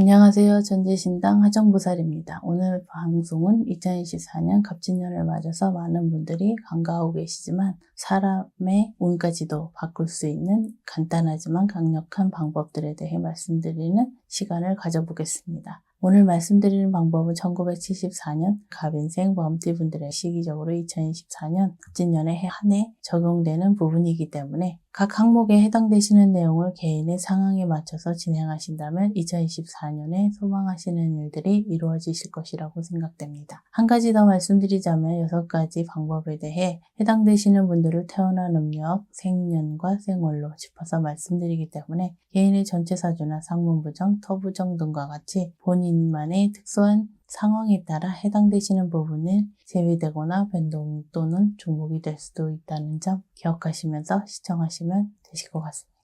안녕하세요. 전재신당 하정부살입니다. 오늘 방송은 2024년 갑진년을 맞아서 많은 분들이 간과하고 계시지만 사람의 운까지도 바꿀 수 있는 간단하지만 강력한 방법들에 대해 말씀드리는 시간을 가져보겠습니다. 오늘 말씀드리는 방법은 1974년 갑인생 범띠분들의 시기적으로 2024년 갑진년에 한해 적용되는 부분이기 때문에 각 항목에 해당되시는 내용을 개인의 상황에 맞춰서 진행하신다면 2024년에 소망하시는 일들이 이루어지실 것이라고 생각됩니다. 한 가지 더 말씀드리자면 여섯 가지 방법에 대해 해당되시는 분들을 태어난 음력, 생년과 생월로 짚어서 말씀드리기 때문에 개인의 전체 사주나 상문 부정, 터부정 등과 같이 본인만의 특수한 상황에 따라 해당되시는 부분을 제외되거나 변동 또는 종목이 될 수도 있다는 점 기억하시면서 시청하시면 되실 것 같습니다.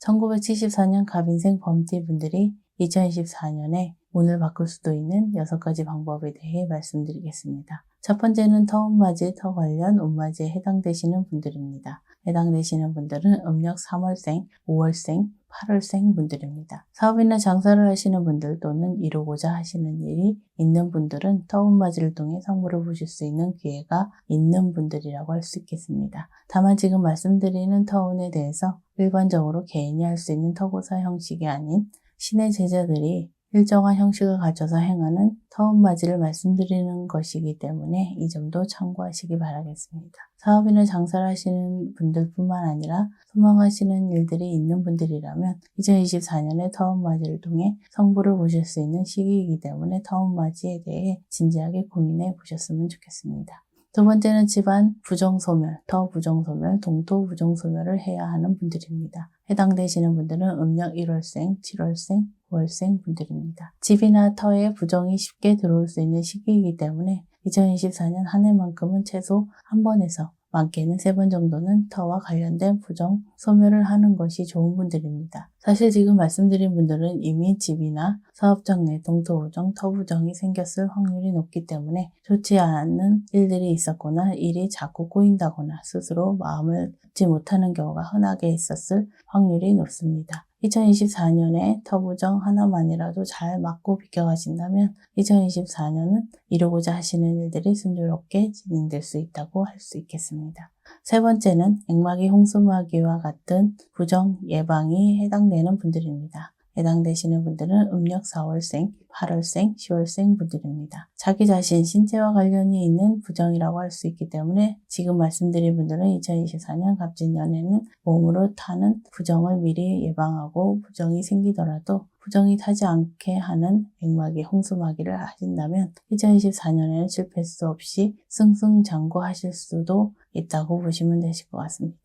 1974년 갑인생 범띠 분들이 2024년에 운을 바꿀 수도 있는 6가지 방법에 대해 말씀드리겠습니다. 첫 번째는 터운맞이, 터 관련 운맞이에 해당되시는 분들입니다. 해당되시는 분들은 음력 3월생, 5월생, 8월생 분들입니다. 사업이나 장사를 하시는 분들 또는 이루고자 하시는 일이 있는 분들은 터운맞이를 통해 성부를 보실 수 있는 기회가 있는 분들이라고 할 수 있겠습니다. 다만 지금 말씀드리는 터운에 대해서 일반적으로 개인이 할 수 있는 터고사 형식이 아닌 신의 제자들이 일정한 형식을 갖춰서 행하는 터운맞이를 말씀드리는 것이기 때문에 이 점도 참고하시기 바라겠습니다. 사업이나 장사를 하시는 분들뿐만 아니라 소망하시는 일들이 있는 분들이라면 2024년에 터운맞이를 통해 성부를 보실 수 있는 시기이기 때문에 터운맞이에 대해 진지하게 고민해 보셨으면 좋겠습니다. 두 번째는 집안 부정소멸, 더 부정소멸, 동토 부정소멸을 해야 하는 분들입니다. 해당되시는 분들은 음력 1월생, 7월생, 9월생 분들입니다. 집이나 터에 부정이 쉽게 들어올 수 있는 시기이기 때문에 2024년 한 해만큼은 최소 한 번에서 많게는 세 번 정도는 터와 관련된 부정 소멸을 하는 것이 좋은 분들입니다. 사실 지금 말씀드린 분들은 이미 집이나 사업장 내 동토부정, 터부정이 생겼을 확률이 높기 때문에 좋지 않은 일들이 있었거나 일이 자꾸 꼬인다거나 스스로 마음을 잡지 못하는 경우가 흔하게 있었을 확률이 높습니다. 2024년에 터부정 하나만이라도 잘 맞고 비켜가신다면 2024년은 이루고자 하시는 일들이 순조롭게 진행될 수 있다고 할 수 있겠습니다. 세 번째는 액막이 홍수마귀와 같은 부정 예방이 해당되는 분들입니다. 해당되시는 분들은 음력 4월생, 8월생, 10월생 분들입니다. 자기 자신 신체와 관련이 있는 부정이라고 할 수 있기 때문에 지금 말씀드린 분들은 2024년 갑진년에는 몸으로 타는 부정을 미리 예방하고 부정이 생기더라도 부정이 타지 않게 하는 액막이 홍수마귀를 하신다면 2024년에는 실패 수 없이 승승장구 하실 수도 있다고 보시면 되실 것 같습니다.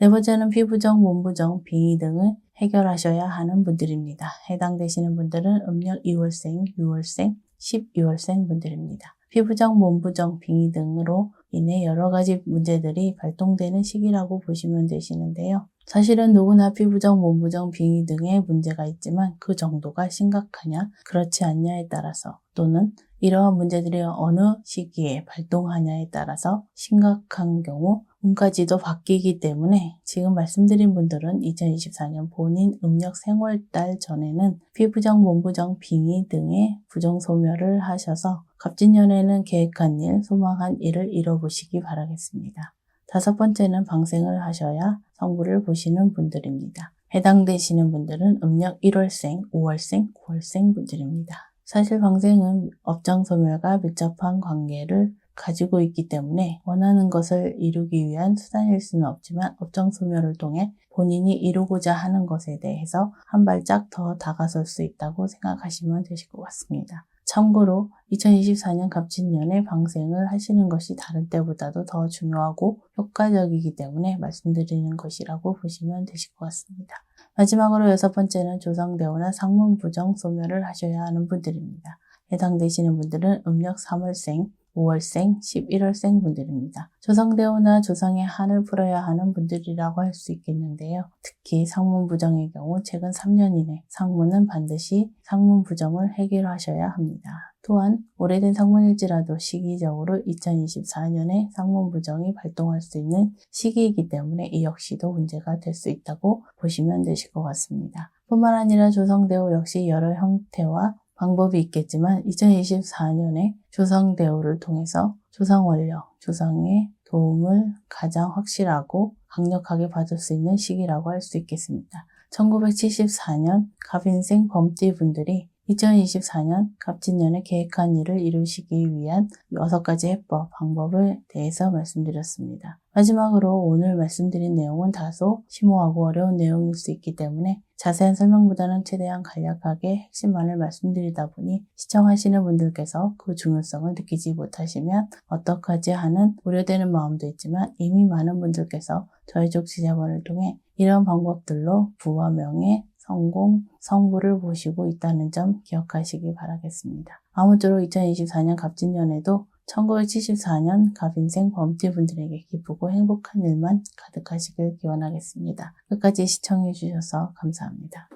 네 번째는 피부정, 몸부정, 빙의 등을 해결하셔야 하는 분들입니다. 해당되시는 분들은 음력 2월생, 6월생, 12월생 분들입니다. 피부정, 몸부정, 빙의 등으로 인해 여러 가지 문제들이 발동되는 시기라고 보시면 되시는데요. 사실은 누구나 피부정, 몸부정, 빙의 등의 문제가 있지만 그 정도가 심각하냐, 그렇지 않냐에 따라서 또는 이러한 문제들이 어느 시기에 발동하냐에 따라서 심각한 경우 운까지도 바뀌기 때문에 지금 말씀드린 분들은 2024년 본인 음력 생월달 전에는 피부정, 몸부정, 빙의 등의 부정소멸을 하셔서 갑진년에는 계획한 일, 소망한 일을 이뤄보시기 바라겠습니다. 다섯 번째는 방생을 하셔야 성부를 보시는 분들입니다. 해당되시는 분들은 음력 1월생, 5월생, 9월생 분들입니다. 사실 방생은 업장 소멸과 밀접한 관계를 가지고 있기 때문에 원하는 것을 이루기 위한 수단일 수는 없지만 업장 소멸을 통해 본인이 이루고자 하는 것에 대해서 한 발짝 더 다가설 수 있다고 생각하시면 되실 것 같습니다. 참고로 2024년 갑진년에 방생을 하시는 것이 다른 때보다도 더 중요하고 효과적이기 때문에 말씀드리는 것이라고 보시면 되실 것 같습니다. 마지막으로 여섯 번째는 조상대오나 상문 부정 소멸을 하셔야 하는 분들입니다. 해당되시는 분들은 음력 3월생, 5월생, 11월생 분들입니다. 조상대오나 조상의 한을 풀어야 하는 분들이라고 할 수 있겠는데요. 특히 상문 부정의 경우 최근 3년 이내 상문은 반드시 상문 부정을 해결하셔야 합니다. 또한 오래된 상문일지라도 시기적으로 2024년에 상문 부정이 발동할 수 있는 시기이기 때문에 이 역시도 문제가 될 수 있다고 보시면 되실 것 같습니다. 뿐만 아니라 조성대우 역시 여러 형태와 방법이 있겠지만 2024년에 조성대우를 통해서 조상원력, 조상의 도움을 가장 확실하고 강력하게 받을 수 있는 시기라고 할 수 있겠습니다. 1974년 갑인생 범띠 분들이 2024년 갑진년에 계획한 일을 이루시기 위한 6가지 해법, 방법을 대해서 말씀드렸습니다. 마지막으로 오늘 말씀드린 내용은 다소 심오하고 어려운 내용일 수 있기 때문에 자세한 설명보다는 최대한 간략하게 핵심만을 말씀드리다 보니 시청하시는 분들께서 그 중요성을 느끼지 못하시면 어떡하지 하는 우려되는 마음도 있지만 이미 많은 분들께서 저희 쪽 지자본을 통해 이런 방법들로 부와 명예, 성공, 성부를 보시고 있다는 점 기억하시기 바라겠습니다. 아무쪼록 2024년 갑진년에도 1974년 갑인생 범띠 분들에게 기쁘고 행복한 일만 가득하시길 기원하겠습니다. 끝까지 시청해 주셔서 감사합니다.